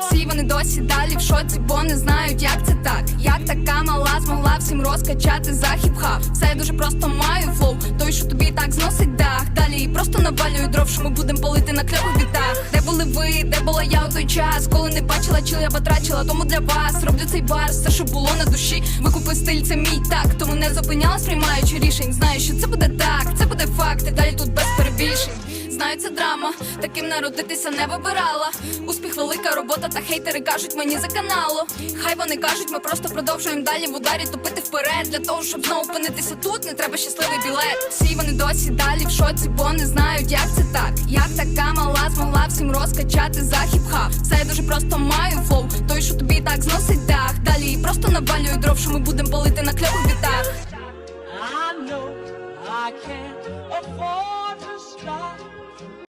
Всі вони досі далі в шоці, бо не знають, як це так. Як така мала змогла всім розкачати за хіп-хап. Все я дуже просто маю флоу, той, що тобі так зносить дах. Далі просто навалюю дров, що ми будем палити на кльових бітах. Де були ви, де була я у той час, коли не бачила, чи я потрачила. Тому для вас роблю цей бар, все, що було на душі. Викупи стиль, це мій так. Тому не зупинялась, приймаючи рішень. Знаю, що це буде так, це буде факт, і далі тут без перебільшень. Знаю, це драма, таким народитися не вибирала. Успіх, велика робота, та хейтери кажуть мені за каналу. Хай вони кажуть, ми просто продовжуємо далі в ударі тупити вперед. Для того, щоб знову опинитися тут, не треба щасливий білет. Всі вони досі далі в шоці, бо не знають, як це так. Як така мала змогла всім розкачати за хіп-хап. Все я дуже просто маю флоу, той, що тобі так зносить дах. Далі просто навалюю дров, що ми будемо палити на кльових бітах. I know I can't